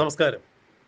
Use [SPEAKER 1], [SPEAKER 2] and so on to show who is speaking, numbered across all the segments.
[SPEAKER 1] നമസ്കാരം.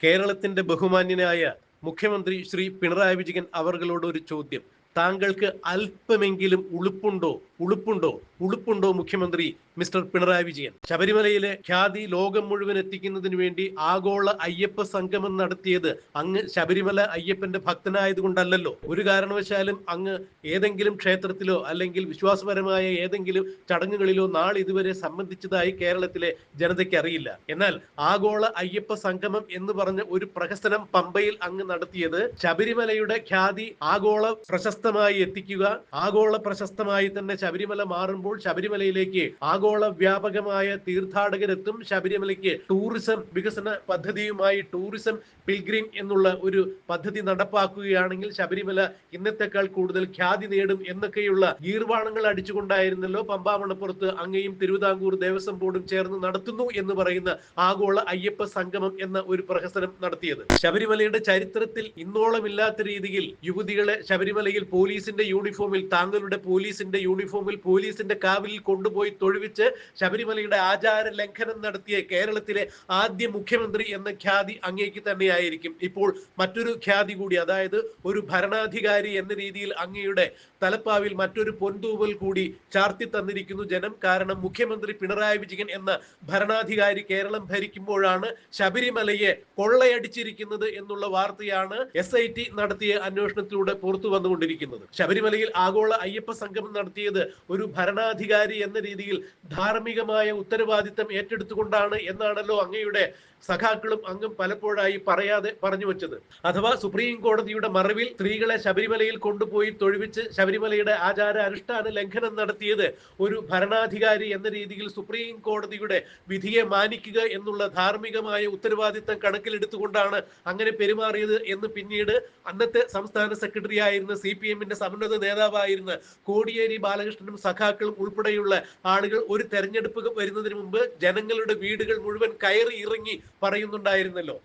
[SPEAKER 1] കേരളത്തിന്റെ ബഹുമാന്യനായ മുഖ്യമന്ത്രി ശ്രീ പിണറായി വിജയൻ അവർകളോട് ഒരു ചോദ്യം. താങ്കൾക്ക് അല്പമെങ്കിലും ഉളുപ്പുണ്ടോ? ഉളുപ്പുണ്ടോ? ഉളുപ്പുണ്ടോ മുഖ്യമന്ത്രി? മിസ്റ്റർ പിണറായി വിജയൻ. ശബരിമലയിലെ ഖ്യാതി ലോകം മുഴുവൻ എത്തിക്കുന്നതിന് വേണ്ടി ആഗോള അയ്യപ്പ സംഗമം നടത്തിയത് അങ്ങ് ശബരിമല അയ്യപ്പന്റെ ഭക്തനായതുകൊണ്ടല്ലല്ലോ. ഒരു കാരണവശാലും അങ്ങ് ഏതെങ്കിലും ക്ഷേത്രത്തിലോ അല്ലെങ്കിൽ വിശ്വാസപരമായ ഏതെങ്കിലും ചടങ്ങുകളിലോ നാളെ ഇതുവരെ സംബന്ധിച്ചതായി കേരളത്തിലെ ജനതയ്ക്ക് അറിയില്ല. എന്നാൽ ആഗോള അയ്യപ്പ സംഗമം എന്ന് പറഞ്ഞ ഒരു പ്രഹസനം പമ്പയിൽ അങ്ങ് നടത്തിയത് ശബരിമലയുടെ ഖ്യാതി ആഗോള പ്രശസ്തമായി എത്തിക്കുക ആഗോള പ്രശസ്തമായി തന്നെ ശബരിമല മാറുമ്പോൾ ശബരിമലയിലേക്ക് ആഗോള വ്യാപകമായ തീർത്ഥാടകരെത്തും ശബരിമലയ്ക്ക് ടൂറിസം വികസന പദ്ധതിയുമായി ടൂറിസം പിൽഗ്രിം എന്നുള്ള ഒരു പദ്ധതി നടപ്പാക്കുകയാണെങ്കിൽ ശബരിമല ഇന്നത്തെക്കാൾ കൂടുതൽ ഖ്യാതി നേടും എന്നൊക്കെയുള്ള ഗീർവാണങ്ങൾ അടിച്ചുകൊണ്ടായിരുന്നല്ലോ പമ്പാമണപ്പുറത്ത് അങ്ങയും തിരുവിതാംകൂർ ദേവസ്വം ബോർഡും ചേർന്ന് നടത്തുന്നു എന്ന് പറയുന്ന ആഗോള അയ്യപ്പ സംഗമം എന്ന ഒരു പ്രഹസനം നടത്തിയത്. ശബരിമലയുടെ ചരിത്രത്തിൽ ഇന്നോളമില്ലാത്ത രീതിയിൽ യുവതികളെ ശബരിമലയിൽ പോലീസിന്റെ യൂണിഫോമിൽ താങ്കളുടെ പോലീസിന്റെ യൂണിഫോമിൽ പോലീസിന്റെ കാവിലിൽ കൊണ്ടുപോയി തൊഴുവിച്ച് ശബരിമലയുടെ ആചാര ലംഘനം നടത്തിയ കേരളത്തിലെ ആദ്യ മുഖ്യമന്ത്രി എന്ന ഖ്യാതി അങ്ങേക്ക് തന്നെയായിരിക്കും. ഇപ്പോൾ മറ്റൊരു ഖ്യാതി കൂടി അതായത് ഒരു ഭരണാധികാരി എന്ന രീതിയിൽ അങ്ങയുടെ തലപ്പാവിൽ മറ്റൊരു പൊൻതൂവൽ കൂടി ചാർത്തി തന്നിരിക്കുന്നു ജനം. കാരണം മുഖ്യമന്ത്രി പിണറായി വിജയൻ എന്ന ഭരണാധികാരി കേരളം ഭരിക്കുമ്പോഴാണ് ശബരിമലയെ കൊള്ളയടിച്ചിരിക്കുന്നത് എന്നുള്ള വാർത്തയാണ് എസ് ഐ ടി നടത്തിയ അന്വേഷണത്തിലൂടെ പുറത്തു വന്നുകൊണ്ടിരിക്കുന്നത്. ശബരിമലയിൽ ആഗോള അയ്യപ്പ സംഗമം നടത്തിയത് ഒരു ഭരണാധികാരി എന്ന രീതിയിൽ ധാർമ്മികമായ ഉത്തരവാദിത്തം ഏറ്റെടുത്തുകൊണ്ടാണ് എന്നാണല്ലോ അങ്ങയുടെ സഖാക്കളും അങ്ങും പലപ്പോഴായി പറയാതെ പറഞ്ഞു വെച്ചത്. അഥവാ സുപ്രീം കോടതിയുടെ മറവിൽ സ്ത്രീകളെ ശബരിമലയിൽ കൊണ്ടുപോയി തൊഴുവിച്ച് ശബരിമലയുടെ ആചാര അനുഷ്ഠാന ലംഘനം നടത്തിയത് ഒരു ഭരണാധികാരി എന്ന രീതിയിൽ സുപ്രീം കോടതിയുടെ വിധിയെ മാനിക്കുക എന്നുള്ള ധാർമ്മികമായ ഉത്തരവാദിത്തം കണക്കിലെടുത്തുകൊണ്ടാണ് അങ്ങനെ പെരുമാറിയത് എന്ന് പിന്നീട് അന്നത്തെ സംസ്ഥാന സെക്രട്ടറി ആയിരുന്ന സി പി എമ്മിന്റെ സമന്നത നേതാവായിരുന്ന കോടിയേരി ബാലകൃഷ്ണനും സഖാക്കളും ഉൾപ്പെടെയുള്ള ആളുകൾ ഒരു തെരഞ്ഞെടുപ്പ് വരുന്നതിന് മുമ്പ് ജനങ്ങളുടെ വീടുകൾ മുഴുവൻ കയറി ഇറങ്ങി പറയുന്നുണ്ടായിരുന്നല്ലോ.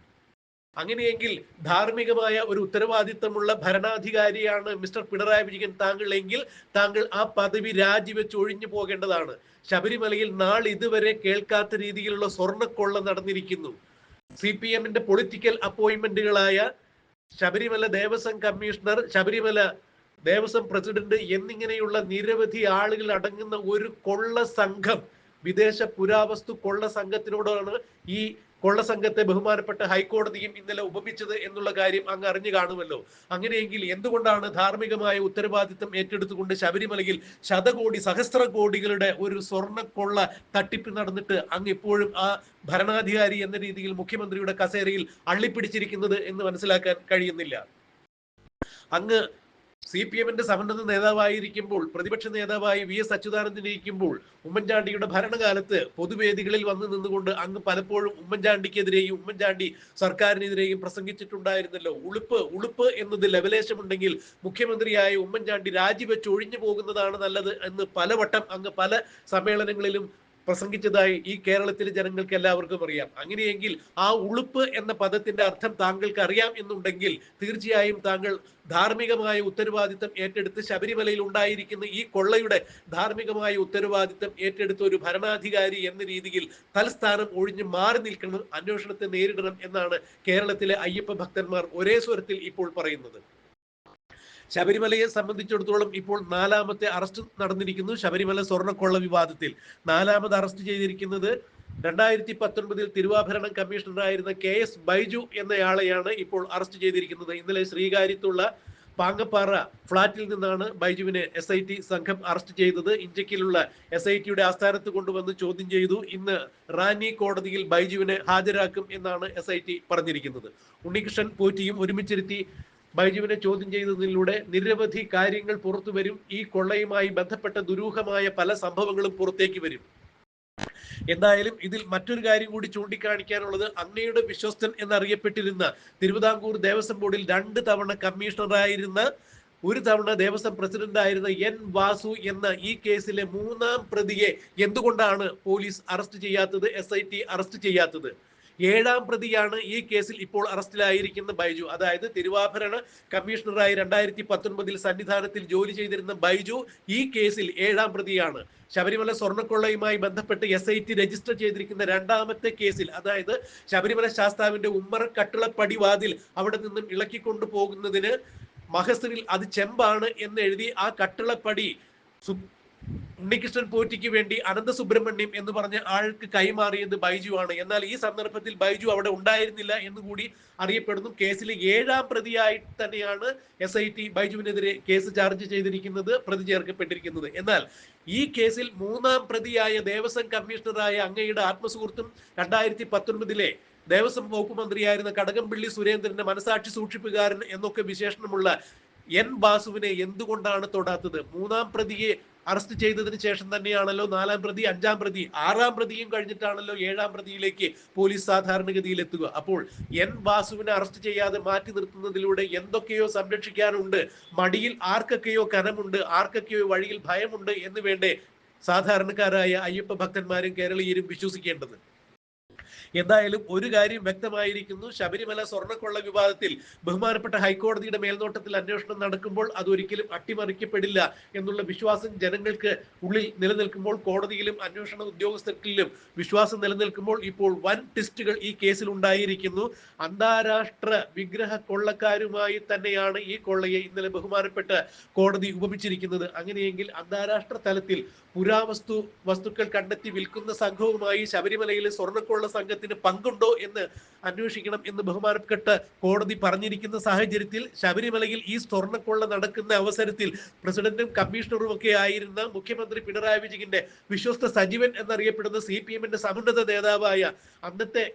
[SPEAKER 1] അങ്ങനെയെങ്കിൽ ധാർമ്മികമായ ഒരു ഉത്തരവാദിത്തമുള്ള ഭരണാധികാരിയാണ് മിസ്റ്റർ പിണറായി വിജയൻ താങ്കൾ എങ്കിൽ താങ്കൾ ആ പദവി രാജിവെച്ച് ഒഴിഞ്ഞു പോകേണ്ടതാണ്. ശബരിമലയിൽ നാൾ ഇതുവരെ കേൾക്കാത്ത രീതിയിലുള്ള സ്വർണക്കൊള്ള നടന്നിരിക്കുന്നു. സി പി എമ്മിന്റെ പൊളിറ്റിക്കൽ അപ്പോയിന്റ്മെന്റുകളായ ശബരിമല ദേവസ്വം കമ്മീഷണർ ശബരിമല ദേവസ്വം പ്രസിഡന്റ് എന്നിങ്ങനെയുള്ള നിരവധി ആളുകൾ അടങ്ങുന്ന ഒരു കൊള്ള സംഘം വിദേശ പുരാവസ്തു കൊള്ള സംഘത്തിനോടാണ് ഈ കൊള്ള സംഘത്തെ ബഹുമാനപ്പെട്ട ഹൈക്കോടതിയും ഇന്നലെ ഉപമിച്ചത് എന്നുള്ള കാര്യം അങ്ങ് അറിഞ്ഞു കാണുമല്ലോ. അങ്ങനെയെങ്കിൽ എന്തുകൊണ്ടാണ് ധാർമ്മികമായ ഉത്തരവാദിത്തം ഏറ്റെടുത്തുകൊണ്ട് ശബരിമലയിൽ ശതകോടി സഹസ്ര കോടികളുടെ ഒരു സ്വർണക്കൊള്ള തട്ടിപ്പ് നടന്നിട്ട് അങ്ങ് ഇപ്പോഴും ആ ഭരണാധികാരി എന്ന രീതിയിൽ മുഖ്യമന്ത്രിയുടെ കസേരയിൽ അള്ളിപ്പിടിച്ചിരിക്കുന്നത് എന്ന് മനസ്സിലാക്കാൻ കഴിയുന്നില്ല? അങ്ങ് സി പി എമ്മിന്റെ സമന്നത നേതാവായിരിക്കുമ്പോൾ പ്രതിപക്ഷ നേതാവായി വി എസ് അച്യുതാനന്ദൻ ഇരിക്കുമ്പോൾ ഉമ്മൻചാണ്ടിയുടെ ഭരണകാലത്ത് പൊതുവേദികളിൽ വന്നു നിന്നുകൊണ്ട് അങ്ങ് പലപ്പോഴും ഉമ്മൻചാണ്ടിക്കെതിരെയും ഉമ്മൻചാണ്ടി സർക്കാരിനെതിരെയും പ്രസംഗിച്ചിട്ടുണ്ടായിരുന്നല്ലോ. ഉളുപ്പ് ഉളുപ്പ് എന്നത് ലവലേശമുണ്ടെങ്കിൽ മുഖ്യമന്ത്രിയായ ഉമ്മൻചാണ്ടി രാജിവെച്ച് ഒഴിഞ്ഞു പോകുന്നതാണ് നല്ലത് എന്ന് പലവട്ടം അങ്ങ് പല സമ്മേളനങ്ങളിലും പ്രസംഗിച്ചതായി ഈ കേരളത്തിലെ ജനങ്ങൾക്ക് എല്ലാവർക്കും അറിയാം. അങ്ങനെയെങ്കിൽ ആ ഉളുപ്പ് എന്ന പദത്തിന്റെ അർത്ഥം താങ്കൾക്ക് അറിയാം എന്നുണ്ടെങ്കിൽ തീർച്ചയായും താങ്കൾ ധാർമ്മികമായ ഉത്തരവാദിത്തം ഏറ്റെടുത്ത് ശബരിമലയിൽ ഉണ്ടായിരിക്കുന്ന ഈ കൊള്ളയുടെ ധാർമ്മികമായ ഉത്തരവാദിത്തം ഏറ്റെടുത്ത ഒരു ഭരണാധികാരി എന്ന രീതിയിൽ തലസ്ഥാനം ഒഴിഞ്ഞ് മാറി നിൽക്കണം അന്വേഷണത്തെ നേരിടണം എന്നാണ് കേരളത്തിലെ അയ്യപ്പ ഭക്തന്മാർ ഒരേ സ്വരത്തിൽ ഇപ്പോൾ പറയുന്നത്. ശബരിമലയെ സംബന്ധിച്ചിടത്തോളം ഇപ്പോൾ നാലാമത്തെ അറസ്റ്റ് നടന്നിരിക്കുന്നു. ശബരിമല സ്വർണക്കൊള്ള വിവാദത്തിൽ നാലാമത് അറസ്റ്റ് ചെയ്തിരിക്കുന്നത് രണ്ടായിരത്തി പത്തൊൻപതിൽ തിരുവാഭരണം കമ്മീഷണറായിരുന്ന കെ എസ് ബൈജു എന്നയാളെയാണ് ഇപ്പോൾ അറസ്റ്റ് ചെയ്തിരിക്കുന്നത്. ഇന്നലെ ശ്രീകാര്യത്തുള്ള പാങ്കപ്പാറ ഫ്ളാറ്റിൽ നിന്നാണ് ബൈജുവിനെ എസ് ഐ ടി സംഘം അറസ്റ്റ് ചെയ്തത്. ഇഞ്ചക്കിലുള്ള എസ് ഐ ടിയുടെ ആസ്ഥാനത്ത് കൊണ്ടുവന്ന് ചോദ്യം ചെയ്തു. ഇന്ന് റാന്നി കോടതിയിൽ ബൈജുവിനെ ഹാജരാക്കും എന്നാണ് എസ് ഐ ടി പറഞ്ഞിരിക്കുന്നത്. ഉണ്ണികൃഷ്ണൻ പോറ്റിയും ഒരുമിച്ചിരുത്തി ബൈജുവിനെ ചോദ്യം ചെയ്തതിലൂടെ നിരവധി കാര്യങ്ങൾ പുറത്തു വരും. ഈ കൊള്ളയുമായി ബന്ധപ്പെട്ട ദുരൂഹമായ പല സംഭവങ്ങളും പുറത്തേക്ക് വരും. എന്തായാലും ഇതിൽ മറ്റൊരു കാര്യം കൂടി ചൂണ്ടിക്കാണിക്കാനുള്ളത് അങ്ങയുടെ വിശ്വസ്തൻ എന്നറിയപ്പെട്ടിരുന്ന തിരുവിതാംകൂർ ദേവസ്വം ബോർഡിൽ രണ്ട് തവണ കമ്മീഷണറായിരുന്ന ഒരു തവണ ദേവസ്വം പ്രസിഡന്റ് ആയിരുന്ന എൻ വാസു എന്ന ഈ കേസിലെ മൂന്നാം പ്രതിയെ എന്തുകൊണ്ടാണ് പോലീസ് അറസ്റ്റ് ചെയ്യാത്തത് എസ് അറസ്റ്റ് ചെയ്യാത്തത്? ഏഴാം പ്രതിയാണ് ഈ കേസിൽ ഇപ്പോൾ അറസ്റ്റിലായിരിക്കുന്ന ബൈജു. അതായത് തിരുവാഭരണ കമ്മീഷണറായി രണ്ടായിരത്തി പത്തൊൻപതിൽ സന്നിധാനത്തിൽ ജോലി ചെയ്തിരുന്ന ബൈജു ഈ കേസിൽ ഏഴാം പ്രതിയാണ്. ശബരിമല സ്വർണക്കൊള്ളയുമായി ബന്ധപ്പെട്ട് എസ് ഐ ടി രജിസ്റ്റർ ചെയ്തിരിക്കുന്ന രണ്ടാമത്തെ കേസിൽ അതായത് ശബരിമല ശാസ്താവിന്റെ ഉമ്മറ കട്ടിളപ്പടി വാതിൽ അവിടെ നിന്നും ഇളക്കിക്കൊണ്ടു പോകുന്നതിന് മഹസറിൽ അത് ചെമ്പാണ് എന്ന് എഴുതി ആ കട്ടിളപ്പടി ഉണ്ണികൃഷ്ണൻ പോറ്റിക്ക് വേണ്ടി അനന്ത സുബ്രഹ്മണ്യം എന്ന് പറഞ്ഞ ആൾക്ക് കൈമാറിയത് ബൈജു ആണ് എന്നാൽ ഈ സന്ദർഭത്തിൽ ബൈജു അവിടെ ഉണ്ടായിരുന്നില്ല എന്ന് കൂടി അറിയപ്പെടുന്നു. കേസിലെ ഏഴാം പ്രതിയായി തന്നെയാണ് എസ് ഐ ടി ബൈജുവിനെതിരെ കേസ് ചാർജ് ചെയ്തിരിക്കുന്നത് പ്രതി ചേർക്കപ്പെട്ടിരിക്കുന്നത്. എന്നാൽ ഈ കേസിൽ മൂന്നാം പ്രതിയായ ദേവസ്വം കമ്മീഷണറായ അങ്ങയുടെ ആത്മസുഹൃത്തും രണ്ടായിരത്തി പത്തൊൻപതിലെ ദേവസ്വം വകുപ്പ് മന്ത്രിയായിരുന്ന കടകംപള്ളി സുരേന്ദ്രന്റെ മനസാക്ഷി സൂക്ഷിപ്പുകാരൻ എന്നൊക്കെ വിശേഷണമുള്ള എൻ ബാസുവിനെ എന്തുകൊണ്ടാണ് തൊടാത്തത്? മൂന്നാം പ്രതിയെ അറസ്റ്റ് ചെയ്തതിന് ശേഷം തന്നെയാണല്ലോ നാലാം പ്രതി അഞ്ചാം പ്രതി ആറാം പ്രതിയും കഴിഞ്ഞിട്ടാണല്ലോ ഏഴാം പ്രതിയിലേക്ക് പോലീസ് സാധാരണഗതിയിൽ എത്തുക അപ്പോൾ എൻ വാസുവിനെ അറസ്റ്റ് ചെയ്യാതെ മാറ്റി നിർത്തുന്നതിലൂടെ എന്തൊക്കെയോ സംരക്ഷിക്കാനുണ്ട്. മടിയിൽ ആർക്കൊക്കെയോ കനമുണ്ട് ആർക്കൊക്കെയോ വഴിയിൽ ഭയമുണ്ട് എന്ന് വേണ്ടേ സാധാരണക്കാരായ അയ്യപ്പ ഭക്തന്മാരും കേരളീയരും വിശ്വസിക്കേണ്ടത്? എന്തായാലും ഒരു കാര്യം വ്യക്തമായിരിക്കുന്നു. ശബരിമല സ്വർണക്കൊള്ള വിവാദത്തിൽ ബഹുമാനപ്പെട്ട ഹൈക്കോടതിയുടെ മേൽനോട്ടത്തിൽ അന്വേഷണം നടക്കുമ്പോൾ അതൊരിക്കലും അട്ടിമറിക്കപ്പെടില്ല എന്നുള്ള വിശ്വാസം ജനങ്ങൾക്ക് ഉള്ളിൽ നിലനിൽക്കുമ്പോൾ കോടതിയിലും അന്വേഷണ ഉദ്യോഗസ്ഥർക്കിലും വിശ്വാസം നിലനിൽക്കുമ്പോൾ ഇപ്പോൾ വൻ ടെസ്റ്റുകൾ ഈ കേസിൽ ഉണ്ടായിരിക്കുന്നു. അന്താരാഷ്ട്ര വിഗ്രഹ കൊള്ളക്കാരുമായി തന്നെയാണ് ഈ കൊള്ളയെ ഇന്നലെ ബഹുമാനപ്പെട്ട കോടതി ഉപമിച്ചിരിക്കുന്നത്. അങ്ങനെയെങ്കിൽ അന്താരാഷ്ട്ര തലത്തിൽ പുരാവസ്തു വസ്തുക്കൾ കണ്ടെത്തി വിൽക്കുന്ന സംഘവുമായി ശബരിമലയിലെ സ്വർണക്കൊള്ള സംഘത്തിന് പങ്കുണ്ടോ എന്ന് അന്വേഷിക്കണം എന്ന് ബഹുമാനപ്പെട്ട കോടതി പറഞ്ഞിരിക്കുന്ന സാഹചര്യത്തിൽ ശബരിമലയിൽ ഈ സ്വർണക്കൊള്ള നടക്കുന്ന അവസരത്തിൽ പ്രസിഡന്റും കമ്മീഷണറും ഒക്കെ ആയിരുന്ന മുഖ്യമന്ത്രി പിണറായി വിജയന്റെ വിശ്വസ്ത സജീവൻ എന്നറിയപ്പെടുന്ന സി പി എമ്മിന്റെ സമുന്നത നേതാവായ അന്നത്തെ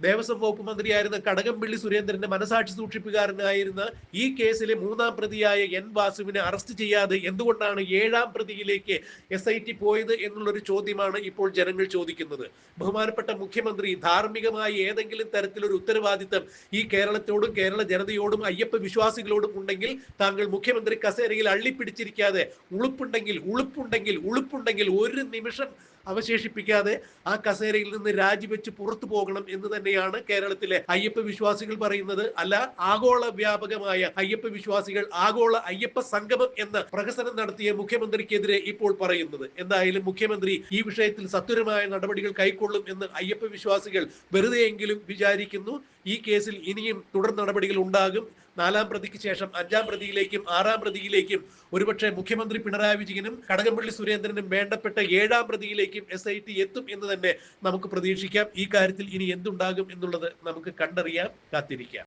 [SPEAKER 1] ദേവസ്വം വകുപ്പ് മന്ത്രിയായിരുന്ന കടകംപള്ളി സുരേന്ദ്രന്റെ മനസാക്ഷി സൂക്ഷിപ്പുകാരനായിരുന്ന ഈ കേസിലെ മൂന്നാം പ്രതിയായ എൻ വാസുവിനെ അറസ്റ്റ് ചെയ്യാതെ എന്തുകൊണ്ടാണ് ഏഴാം പ്രതിയിലേക്ക് എസ് ഐ ടി പോയത് എന്നുള്ളൊരു ചോദ്യമാണ് ഇപ്പോൾ ജനങ്ങൾ ചോദിക്കുന്നത്. ബഹുമാനപ്പെട്ട മുഖ്യമന്ത്രി ധാർമ്മികമായി ഏതെങ്കിലും തരത്തിലൊരു ഉത്തരവാദിത്തം ഈ കേരളത്തോടും കേരള ജനതയോടും അയ്യപ്പ വിശ്വാസികളോടും ഉണ്ടെങ്കിൽ താങ്കൾ മുഖ്യമന്ത്രി കസേരയിൽ അള്ളിപ്പിടിച്ചിരിക്കാതെ ഉളുപ്പുണ്ടെങ്കിൽ ഉളുപ്പുണ്ടെങ്കിൽ ഉളുപ്പുണ്ടെങ്കിൽ ഒരു നിമിഷം അവശേഷിപ്പിക്കാതെ ആ കസേരയിൽ നിന്ന് രാജിവെച്ച് പുറത്തു പോകണം എന്ന് തന്നെയാണ് കേരളത്തിലെ അയ്യപ്പ വിശ്വാസികൾ പറയുന്നത്. അല്ല ആഗോള വ്യാപകമായ അയ്യപ്പ വിശ്വാസികൾ ആഗോള അയ്യപ്പ സംഗമം എന്ന പ്രഹസനം നടത്തിയ മുഖ്യമന്ത്രിക്കെതിരെ ഇപ്പോൾ പറയുന്നത്. എന്തായാലും മുഖ്യമന്ത്രി ഈ വിഷയത്തിൽ സത്വരമായ നടപടികൾ കൈക്കൊള്ളും എന്ന് അയ്യപ്പ വിശ്വാസികൾ വെറുതെയെങ്കിലും വിചാരിക്കുന്നു. ഈ കേസിൽ ഇനിയും തുടർ നടപടികൾ ഉണ്ടാകും. നാലാം പ്രതിക്ക് ശേഷം അഞ്ചാം പ്രതിയിലേക്കും ആറാം പ്രതിയിലേക്കും ഒരുപക്ഷെ മുഖ്യമന്ത്രി പിണറായി വിജയനും കടകംപള്ളി സുരേന്ദ്രനും വേണ്ടപ്പെട്ട ഏഴാം പ്രതിയിലേക്കും എസ് ഐ ടി എത്തും എന്ന് തന്നെ നമുക്ക് പ്രതീക്ഷിക്കാം. ഈ കാര്യത്തിൽ ഇനി എന്തുണ്ടാകും എന്നുള്ളത് നമുക്ക് കണ്ടറിയാം കാത്തിരിക്കാം.